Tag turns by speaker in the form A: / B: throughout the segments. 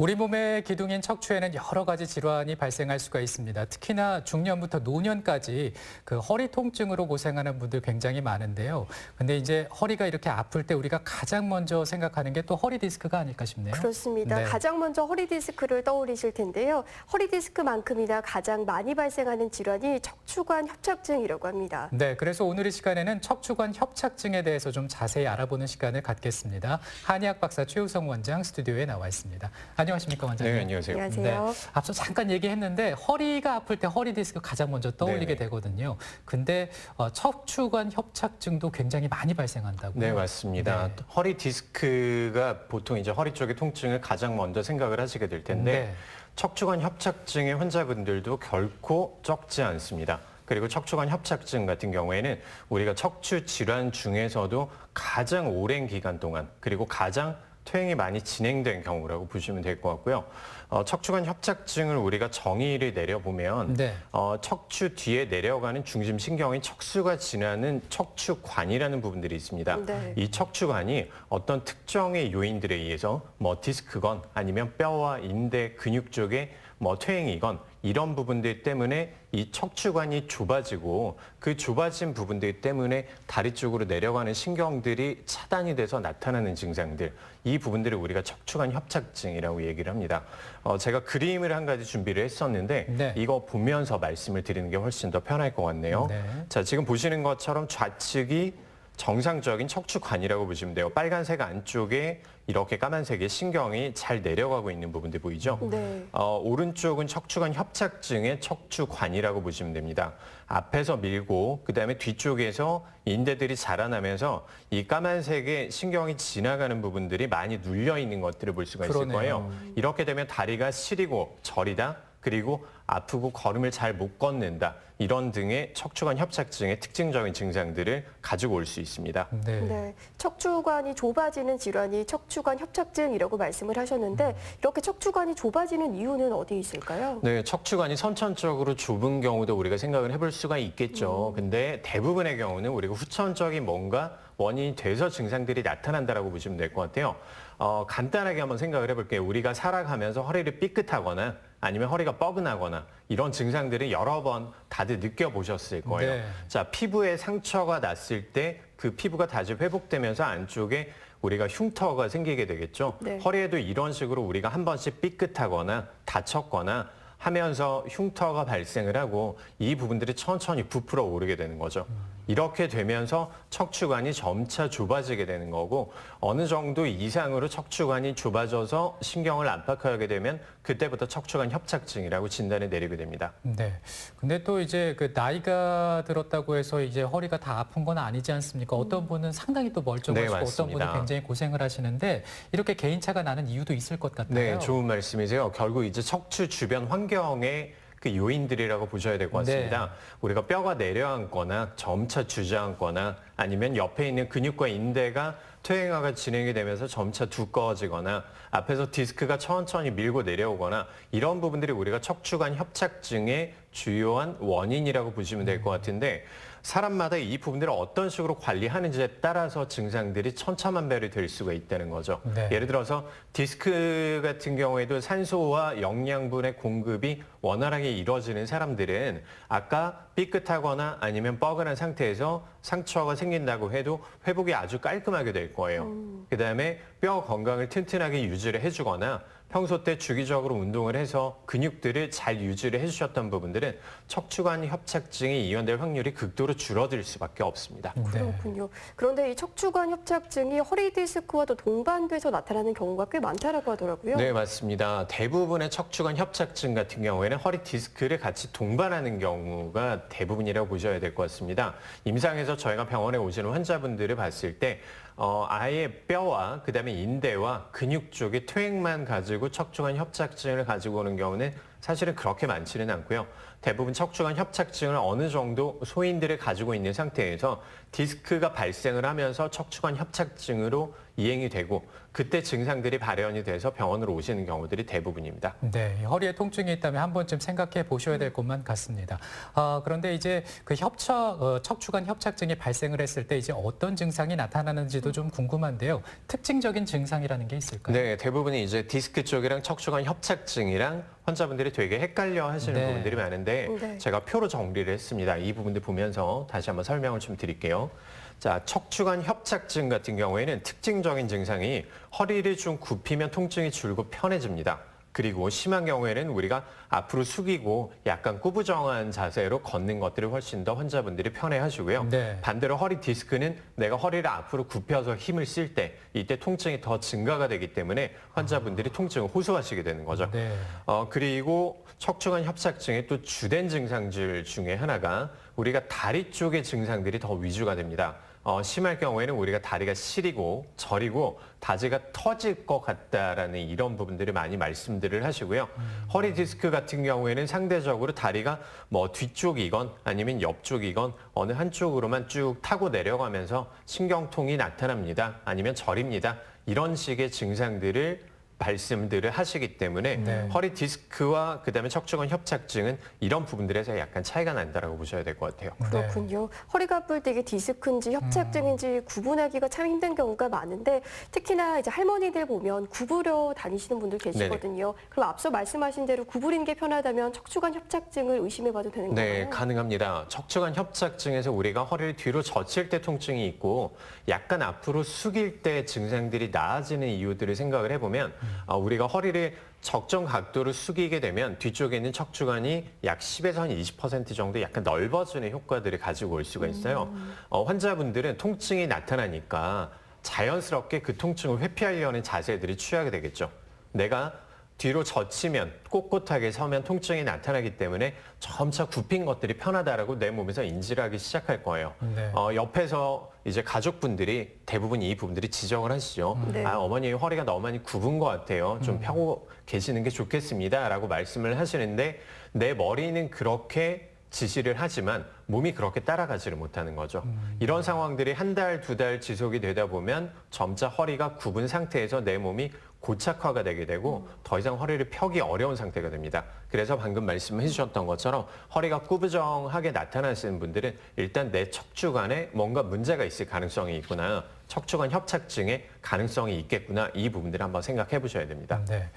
A: 우리 몸의 기둥인 척추에는 여러 가지 질환이 발생할 수가 있습니다. 특히나 중년부터 노년까지 그 허리 통증으로 고생하는 분들 굉장히 많은데요. 근데 이제 허리가 이렇게 아플 때 우리가 가장 먼저 생각하는 게 또 허리 디스크가 아닐까 싶네요.
B: 그렇습니다.
A: 네.
B: 가장 먼저 허리 디스크를 떠올리실 텐데요. 허리 디스크만큼이나 가장 많이 발생하는 질환이 척추관 협착증이라고 합니다.
A: 네, 그래서 오늘 이 시간에는 척추관 협착증에 대해서 좀 자세히 알아보는 시간을 갖겠습니다. 한의학 박사 최우성 원장 스튜디오에 나와 있습니다. 안녕 하십니까 원장님?
C: 네, 안녕하세요.
B: 안녕하세요.
A: 앞서 잠깐 얘기했는데 허리가 아플 때 허리 디스크 가장 먼저 떠올리게
C: 네네.
A: 되거든요. 근데 어, 척추관 협착증도 굉장히 많이 발생한다고요.
C: 네, 맞습니다.
A: 네.
C: 허리 디스크가 보통 이제 허리 쪽의 통증을 가장 먼저 생각을 하시게 될 텐데
A: 네.
C: 척추관 협착증의 환자분들도 결코 적지 않습니다. 그리고 척추관 협착증 같은 경우에는 우리가 척추 질환 중에서도 가장 오랜 기간 동안 그리고 가장 퇴행이 많이 진행된 경우라고 보시면 될 것 같고요. 어, 척추관 협착증을 우리가 정의를 내려보면
A: 네.
C: 어, 척추 뒤에 내려가는 중심 신경인 척수가 지나는 척추관이라는 부분들이 있습니다.
B: 네.
C: 이 척추관이 어떤 특정의 요인들에 의해서 뭐 디스크건 아니면 뼈와 인대 근육 쪽에 뭐 퇴행이건 이런 부분들 때문에 이 척추관이 좁아지고 그 좁아진 부분들 때문에 다리 쪽으로 내려가는 신경들이 차단이 돼서 나타나는 증상들 이 부분들을 우리가 척추관 협착증이라고 얘기를 합니다. 어, 제가 그림을 한 가지 준비를 했었는데
A: 네.
C: 이거 보면서 말씀을 드리는 게 훨씬 더 편할 것 같네요.
A: 네.
C: 자, 지금 보시는 것처럼 좌측이 정상적인 척추관이라고 보시면 돼요. 빨간색 안쪽에 이렇게 까만색의 신경이 잘 내려가고 있는 부분들 보이죠?
B: 네.
C: 어, 오른쪽은 척추관 협착증의 척추관이라고 보시면 됩니다. 앞에서 밀고 그다음에 뒤쪽에서 인대들이 자라나면서 이 까만색의 신경이 지나가는 부분들이 많이 눌려 있는 것들을 볼 수가 있을
A: 그러네요.
C: 거예요. 이렇게 되면 다리가 시리고 저리다 그리고 아프고 걸음을 잘 못 걷는다 이런 등의 척추관 협착증의 특징적인 증상들을 가지고 올 수 있습니다.
A: 네.
B: 네. 척추관이 좁아지는 질환이 척추관 협착증이라고 말씀을 하셨는데 이렇게 척추관이 좁아지는 이유는 어디 있을까요?
C: 네, 척추관이 선천적으로 좁은 경우도 우리가 생각을 해볼 수가 있겠죠. 근데 대부분의 경우는 우리가 후천적인 뭔가 원인이 돼서 증상들이 나타난다라고 보시면 될 것 같아요. 어, 간단하게 한번 생각을 해볼게요. 우리가 살아가면서 허리를 삐끗하거나 아니면 허리가 뻐근하거나 이런 증상들을 여러 번 다들 느껴보셨을 거예요.
A: 네.
C: 자, 피부에 상처가 났을 때 그 피부가 다시 회복되면서 안쪽에 우리가 흉터가 생기게 되겠죠.
B: 네.
C: 허리에도 이런 식으로 우리가 한 번씩 삐끗하거나 다쳤거나 하면서 흉터가 발생을 하고 이 부분들이 천천히 부풀어 오르게 되는 거죠. 이렇게 되면서 척추관이 점차 좁아지게 되는 거고 어느 정도 이상으로 척추관이 좁아져서 신경을 압박하게 되면 그때부터 척추관 협착증이라고 진단을 내리게 됩니다.
A: 네. 근데 또 이제 그 나이가 들었다고 해서 이제 허리가 다 아픈 건 아니지 않습니까? 어떤 분은 상당히 또 멀쩡하시고
C: 네,
A: 어떤. 분은 굉장히 고생을 하시는데 이렇게 개인차가 나는 이유도 있을 것 같아요.
C: 네, 좋은 말씀이세요. 결국 이제 척추 주변 환경의 그 요인들이라고 보셔야 될 것 같습니다.
A: 네.
C: 우리가 뼈가 내려앉거나 점차 주저앉거나 아니면 옆에 있는 근육과 인대가 퇴행화가 진행이 되면서 점차 두꺼워지거나 앞에서 디스크가 천천히 밀고 내려오거나 이런 부분들이 우리가 척추관 협착증의 주요한 원인이라고 보시면 될 것 같은데 사람마다 이 부분들을 어떤 식으로 관리하는지에 따라서 증상들이 천차만별이 될 수가 있다는 거죠.
A: 네.
C: 예를 들어서 디스크 같은 경우에도 산소와 영양분의 공급이 원활하게 이루어지는 사람들은 아까 삐끗하거나 아니면 뻐근한 상태에서 상처가 생긴다고 해도 회복이 아주 깔끔하게 될 거예요. 그다음에 뼈 건강을 튼튼하게 유지를 해주거나 평소 때 주기적으로 운동을 해서 근육들을 잘 유지를 해주셨던 부분들은 척추관 협착증이 이완될 확률이 극도로 줄어들 수밖에 없습니다.
A: 네.
B: 그렇군요. 그런데 이 척추관 협착증이 허리 디스크와도 동반돼서 나타나는 경우가 꽤 많다라고 하더라고요.
C: 네, 맞습니다. 대부분의 척추관 협착증 같은 경우에는 허리 디스크를 같이 동반하는 경우가 대부분이라고 보셔야 될 것 같습니다. 임상에서 저희가 병원에 오시는 환자분들을 봤을 때 어, 아예 뼈와 그다음에 인대와 근육 쪽의 퇴행만 가지고 척추관 협착증을 가지고 오는 경우는 사실은 그렇게 많지는 않고요. 대부분 척추관 협착증을 어느 정도 소인들을 가지고 있는 상태에서 디스크가 발생을 하면서 척추관 협착증으로 이행이 되고 그때 증상들이 발현이 돼서 병원으로 오시는 경우들이 대부분입니다.
A: 네, 허리에 통증이 있다면 한 번쯤 생각해 보셔야 될 것만 같습니다. 아, 그런데 이제 그 협착, 어, 척추관 협착증이 발생을 했을 때 이제 어떤 증상이 나타나는지도 좀 궁금한데요. 특징적인 증상이라는 게 있을까요?
C: 네, 대부분이 이제 디스크 쪽이랑 척추관 협착증이랑 환자분들이 되게 헷갈려 하시는
A: 네.
C: 부분들이 많은데
B: 네.
C: 제가 표로 정리를 했습니다. 이 부분들 보면서 다시 한번 설명을 좀 드릴게요. 자, 척추관 협착증 같은 경우에는 특징적인 증상이 허리를 좀 굽히면 통증이 줄고 편해집니다. 그리고 심한 경우에는 우리가 앞으로 숙이고 약간 꾸부정한 자세로 걷는 것들을 훨씬 더 환자분들이 편해하시고요.
A: 네.
C: 반대로 허리 디스크는 내가 허리를 앞으로 굽혀서 힘을 쓸 때 이때 통증이 더 증가가 되기 때문에 환자분들이 통증을 호소하시게 되는 거죠.
A: 네.
C: 어, 그리고 척추관 협착증의 또 주된 증상들 중에 하나가 우리가 다리 쪽의 증상들이 더 위주가 됩니다. 어, 심할 경우에는 우리가 다리가 시리고 저리고 다지가 터질 것 같다라는 이런 부분들을 많이 말씀들을 하시고요. 허리 디스크 같은 경우에는 상대적으로 다리가 뭐 뒤쪽이건 아니면 옆쪽이건 어느 한쪽으로만 쭉 타고 내려가면서 신경통이 나타납니다. 아니면 저립니다. 이런 식의 증상들을 말씀들을 하시기 때문에
A: 네.
C: 허리 디스크와 그다음에 척추관 협착증은 이런 부분들에서 약간 차이가 난다라고 보셔야 될 것 같아요.
A: 네.
B: 그렇군요. 허리가 아플 때 이게 디스크인지 협착증인지 구분하기가 참 힘든 경우가 많은데 특히나 이제 할머니들 보면 구부려 다니시는 분들 계시거든요. 그럼 앞서 말씀하신 대로 구부리는 게 편하다면 척추관 협착증을 의심해봐도 되는
C: 네,
B: 건가요?
C: 가능합니다. 척추관 협착증에서 우리가 허리를 뒤로 젖힐 때 통증이 있고 약간 앞으로 숙일 때 증상들이 나아지는 이유들을 생각을 해보면 어, 우리가 허리를 적정 각도로 숙이게 되면 뒤쪽에 있는 척추관이 약 10에서 한 20% 정도 약간 넓어지는 효과들을 가지고 올 수가 있어요. 어, 환자분들은 통증이 나타나니까 자연스럽게 그 통증을 회피하려는 자세들이 취하게 되겠죠. 내가 뒤로 젖히면 꼿꼿하게 서면 통증이 나타나기 때문에 점차 굽힌 것들이 편하다라고 내 몸에서 인지를 하기 시작할 거예요.
A: 네.
C: 어, 옆에서 이제 가족분들이 대부분 이 부분들이 지적을 하시죠.
B: 네.
C: 아, 어머니 허리가 너무 많이 굽은 것 같아요. 좀 펴고 계시는 게 좋겠습니다 라고 말씀을 하시는데 내 머리는 그렇게 지시를 하지만 몸이 그렇게 따라가지를 못하는 거죠. 이런 상황들이 한 달, 두 달 지속이 되다 보면 점차 허리가 굽은 상태에서 내 몸이 고착화가 되게 되고 더 이상 허리를 펴기 어려운 상태가 됩니다. 그래서 방금 말씀해 주셨던 것처럼 허리가 꾸부정하게 나타나시는 분들은 일단 내 척추관에 뭔가 문제가 있을 가능성이 있구나. 척추관 협착증의 가능성이 있겠구나. 이 부분들을 한번 생각해 보셔야 됩니다.
A: 네.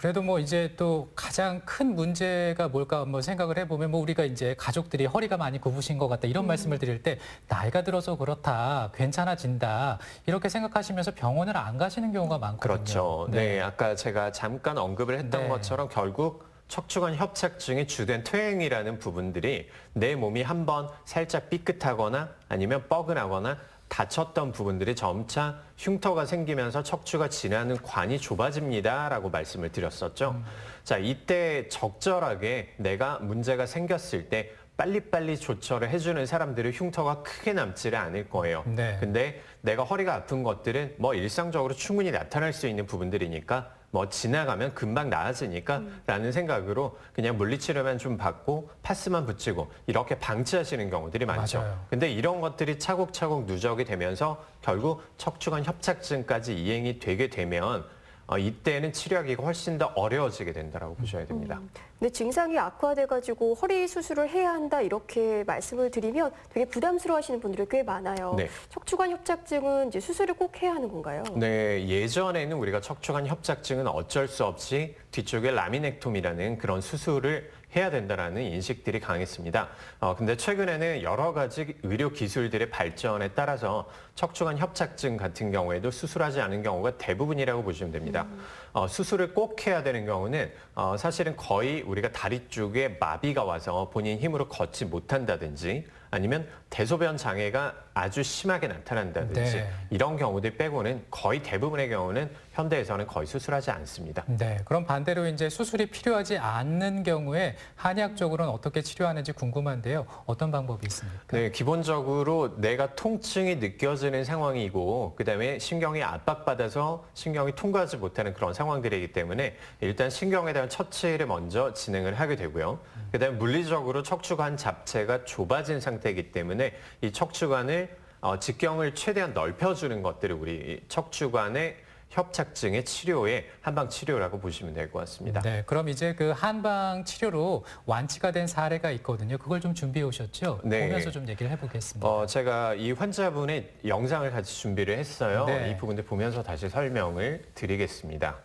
A: 그래도 뭐 이제 또 가장 큰 문제가 뭘까 한번 생각을 해보면 뭐 우리가 이제 가족들이 허리가 많이 굽으신 것 같다 이런 말씀을 드릴 때 나이가 들어서 그렇다 괜찮아진다 이렇게 생각하시면서 병원을 안 가시는 경우가 많거든요.
C: 그렇죠. 네. 아까 제가 잠깐 언급을 했던
A: 네.
C: 것처럼 결국 척추관 협착증의 주된 퇴행이라는 부분들이 내 몸이 한번 살짝 삐끗하거나 아니면 뻐근하거나 다쳤던 부분들이 점차 흉터가 생기면서 척추가 지나는 관이 좁아집니다라고 말씀을 드렸었죠. 자, 이때 적절하게 내가 문제가 생겼을 때 빨리빨리 조처를 해주는 사람들의 흉터가 크게 남지를 않을 거예요.
A: 네.
C: 근데 내가 허리가 아픈 것들은 뭐 일상적으로 충분히 나타날 수 있는 부분들이니까 뭐 지나가면 금방 나아지니까 라는 생각으로 그냥 물리치료만 좀 받고 파스만 붙이고 이렇게 방치하시는 경우들이 많죠.
A: 맞아요.
C: 근데 이런 것들이 차곡차곡 누적이 되면서 결국 척추관 협착증까지 이행이 되게 되면 어, 이때는 치료하기가 훨씬 더 어려워지게 된다고 보셔야 됩니다.
B: 근데 증상이 악화돼가지고 허리 수술을 해야 한다 이렇게 말씀을 드리면 되게 부담스러워하시는 분들이 꽤 많아요.
C: 네.
B: 척추관 협착증은 이제 수술을 꼭 해야 하는 건가요?
C: 네, 예전에는 우리가 척추관 협착증은 어쩔 수 없이 뒤쪽에 라미넥톰이라는 그런 수술을 해야 된다라는 인식들이 강했습니다. 어, 근데 최근에는 여러 가지 의료 기술들의 발전에 따라서 척추관 협착증 같은 경우에도 수술하지 않은 경우가 대부분이라고 보시면 됩니다. 어, 수술을 꼭 해야 되는 경우는 어, 사실은 거의 우리가 다리 쪽에 마비가 와서 본인 힘으로 걷지 못한다든지 아니면 대소변 장애가 아주 심하게 나타난다든지
A: 네.
C: 이런 경우들 빼고는 거의 대부분의 경우는 현대에서는 거의 수술하지 않습니다.
A: 네, 그럼 반대로 이제 수술이 필요하지 않는 경우에 한의학적으로는 어떻게 치료하는지 궁금한데요. 어떤 방법이 있습니까?
C: 네, 기본적으로 내가 통증이 느껴지는 상황이고 그다음에 신경이 압박받아서 신경이 통과하지 못하는 그런 상황들이기 때문에 일단 신경에 대한 처치를 먼저 진행을 하게 되고요. 그다음에 물리적으로 척추관 자체가 좁아진 상태이기 때문에 이 척추관을 어, 직경을 최대한 넓혀주는 것들을 우리 이 척추관의 협착증의 치료의 한방 치료라고 보시면 될 것 같습니다.
A: 네, 그럼 이제 그 한방 치료로 완치가 된 사례가 있거든요. 그걸 좀 준비해 오셨죠?
C: 네.
A: 보면서 좀 얘기를 해보겠습니다.
C: 어, 제가 이 환자분의 영상을 같이 준비를 했어요.
A: 네.
C: 이 부분들 보면서 다시 설명을 드리겠습니다.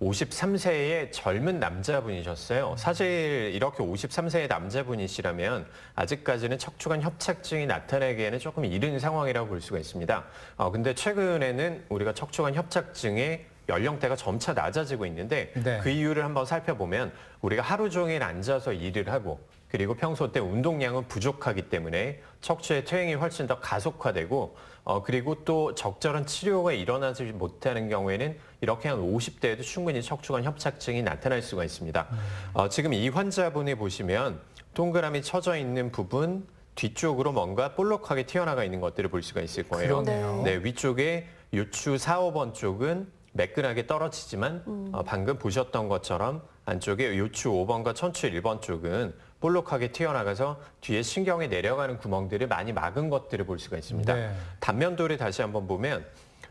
C: 53세의 젊은 남자분이셨어요. 사실 이렇게 53세의 남자분이시라면 아직까지는 척추관 협착증이 나타나기에는 조금 이른 상황이라고 볼 수가 있습니다. 어, 근데 최근에는 우리가 척추관 협착증의 연령대가 점차 낮아지고 있는데
A: 네.
C: 그 이유를 한번 살펴보면 우리가 하루 종일 앉아서 일을 하고 그리고 평소 때 운동량은 부족하기 때문에 척추의 퇴행이 훨씬 더 가속화되고 어 그리고 또 적절한 치료가 일어나지 못하는 경우에는 이렇게 한 50대에도 충분히 척추관 협착증이 나타날 수가 있습니다. 어 지금 이 환자분이 보시면 동그라미 쳐져 있는 부분 뒤쪽으로 뭔가 볼록하게 튀어나가 있는 것들을 볼 수가 있을 거예요.
A: 그러네요.
C: 네, 위쪽에 요추 4, 5번 쪽은 매끈하게 떨어지지만 어, 방금 보셨던 것처럼 안쪽에 요추 5번과 천추 1번 쪽은 볼록하게 튀어나가서 뒤에 신경이 내려가는 구멍들을 많이 막은 것들을 볼 수가 있습니다.
A: 네.
C: 단면도를 다시 한번 보면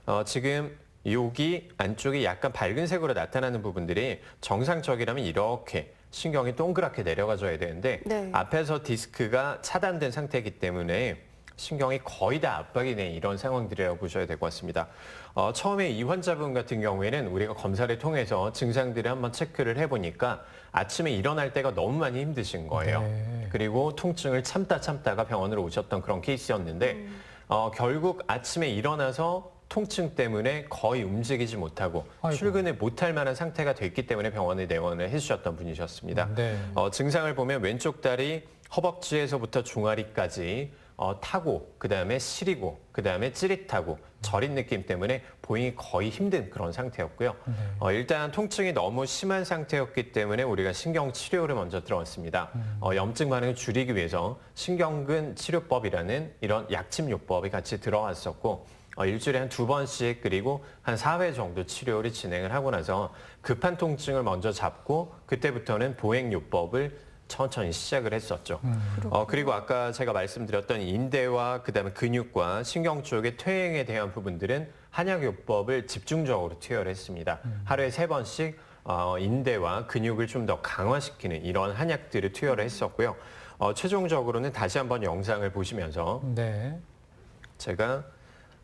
C: 어, 지금 여기 안쪽에 약간 밝은 색으로 나타나는 부분들이 정상적이라면 이렇게 신경이 동그랗게 내려가줘야 되는데
B: 네.
C: 앞에서 디스크가 차단된 상태이기 때문에 신경이 거의 다 압박이 된 이런 상황들이라고 보셔야 될 것 같습니다. 어, 처음에 이 환자분 같은 경우에는 우리가 검사를 통해서 증상들을 한번 체크를 해보니까 아침에 일어날 때가 너무 많이 힘드신 거예요.
A: 네.
C: 그리고 통증을 참다 참다가 병원으로 오셨던 그런 케이스였는데 어, 결국 아침에 일어나서 통증 때문에 거의 움직이지 못하고
A: 아이고.
C: 출근을 못할 만한 상태가 됐기 때문에 병원에 내원을 해주셨던 분이셨습니다.
A: 네.
C: 어, 증상을 보면 왼쪽 다리 허벅지에서부터 종아리까지 어, 타고 그 다음에 시리고 그 다음에 찌릿하고 저린 느낌 때문에 보행이 거의 힘든 그런 상태였고요.
A: 네.
C: 어, 일단 통증이 너무 심한 상태였기 때문에 우리가 신경 치료를 먼저 들어왔습니다. 어, 염증 반응을 줄이기 위해서 신경근 치료법이라는 이런 약침 요법이 같이 들어왔었고 어, 일주일에 한 두 번씩 그리고 한 4회 정도 치료를 진행을 하고 나서 급한 통증을 먼저 잡고 그때부터는 보행요법을 천천히 시작을 했었죠. 어, 그리고 아까 제가 말씀드렸던 인대와 그다음에 근육과 신경 쪽의 퇴행에 대한 부분들은 한약요법을 집중적으로 투여를 했습니다. 하루에 세 번씩 어, 인대와 근육을 좀 더 강화시키는 이런 한약들을 투여를 했었고요. 어, 최종적으로는 다시 한번 영상을 보시면서
A: 네.
C: 제가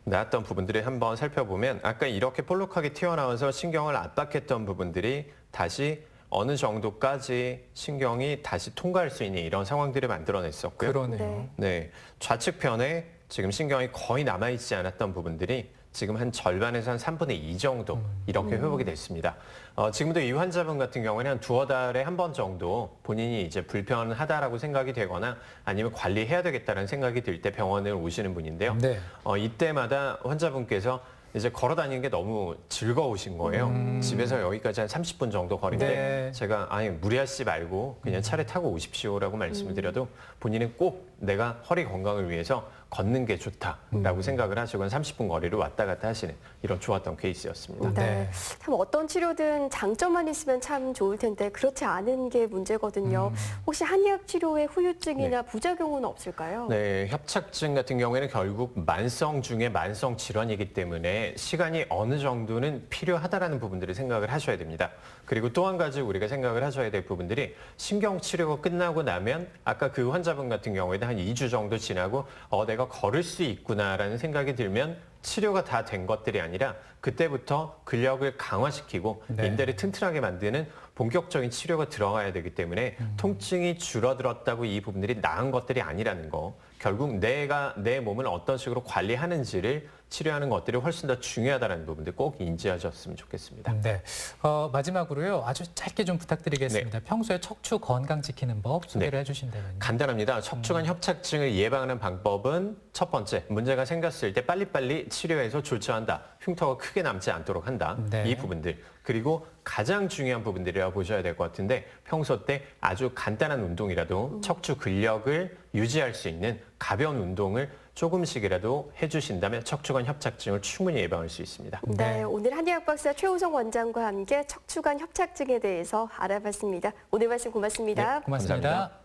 C: 나왔던 부분들을 한번 살펴보면 아까 이렇게 볼록하게 튀어나와서 신경을 압박했던 부분들이 다시 어느 정도까지 신경이 다시 통과할 수 있는 이런 상황들을 만들어냈었고요.
A: 그러네요.
B: 네.
C: 네, 좌측편에 지금 신경이 거의 남아있지 않았던 부분들이 지금 한 절반에서 한 3분의 2 정도 이렇게 회복이 됐습니다. 어, 지금도 이 환자분 같은 경우에는 한 두어 달에 한 번 정도 본인이 이제 불편하다라고 생각이 되거나 아니면 관리해야 되겠다는 생각이 들 때 병원을 오시는 분인데요.
A: 네.
C: 어, 이때마다 환자분께서 이제 걸어 다니는 게 너무 즐거우신 거예요. 집에서 여기까지 한 30분 정도 거리인데
A: 네.
C: 제가 아니 무리하지 말고 그냥 차를 타고 오십시오라고 말씀을 드려도 본인은 꼭 내가 허리 건강을 위해서 걷는 게 좋다라고 생각을 하시고 한 30분 거리를 왔다 갔다 하시는 이런 좋았던 케이스였습니다.
B: 네.
A: 네.
B: 참 어떤 치료든 장점만 있으면 참 좋을 텐데 그렇지 않은 게 문제거든요. 혹시 한의학 치료에 후유증이나 부작용은 없을까요?
C: 네, 협착증 같은 경우에는 결국 만성 중에 만성 질환이기 때문에 시간이 어느 정도는 필요하다라는 부분들을 생각을 하셔야 됩니다. 그리고 또 한 가지 우리가 생각을 하셔야 될 부분들이 신경 치료가 끝나고 나면 아까 그 환자분 같은 경우에는 한 2주 정도 지나고 어 내가 걸을 수 있구나라는 생각이 들면 치료가 다 된 것들이 아니라 그때부터 근력을 강화시키고
A: 네.
C: 인대를 튼튼하게 만드는 본격적인 치료가 들어가야 되기 때문에 통증이 줄어들었다고 이 부분들이 나은 것들이 아니라는 거. 결국 내가 내 몸을 어떤 식으로 관리하는지를 치료하는 것들이 훨씬 더 중요하다는 부분들 꼭 인지하셨으면 좋겠습니다.
A: 네. 어, 마지막으로요. 아주 짧게 좀 부탁드리겠습니다.
C: 네.
A: 평소에 척추 건강 지키는 법 소개를 해주신다면요.
C: 간단합니다. 척추관 협착증을 예방하는 방법은 첫 번째, 문제가 생겼을 때 빨리빨리 치료해서 조처한다. 흉터가 크게 남지 않도록 한다.
A: 네.
C: 이 부분들. 그리고 가장 중요한 부분들이라고 보셔야 될 것 같은데 평소 때 아주 간단한 운동이라도 척추 근력을 유지할 수 있는 가벼운 운동을 조금씩이라도 해주신다면 척추관 협착증을 충분히 예방할 수 있습니다.
B: 네,
A: 네.
B: 오늘 한의학 박사 최우성 원장과 함께 척추관 협착증에 대해서 알아봤습니다. 오늘 말씀 고맙습니다.
C: 네,
A: 고맙습니다.
C: 감사합니다.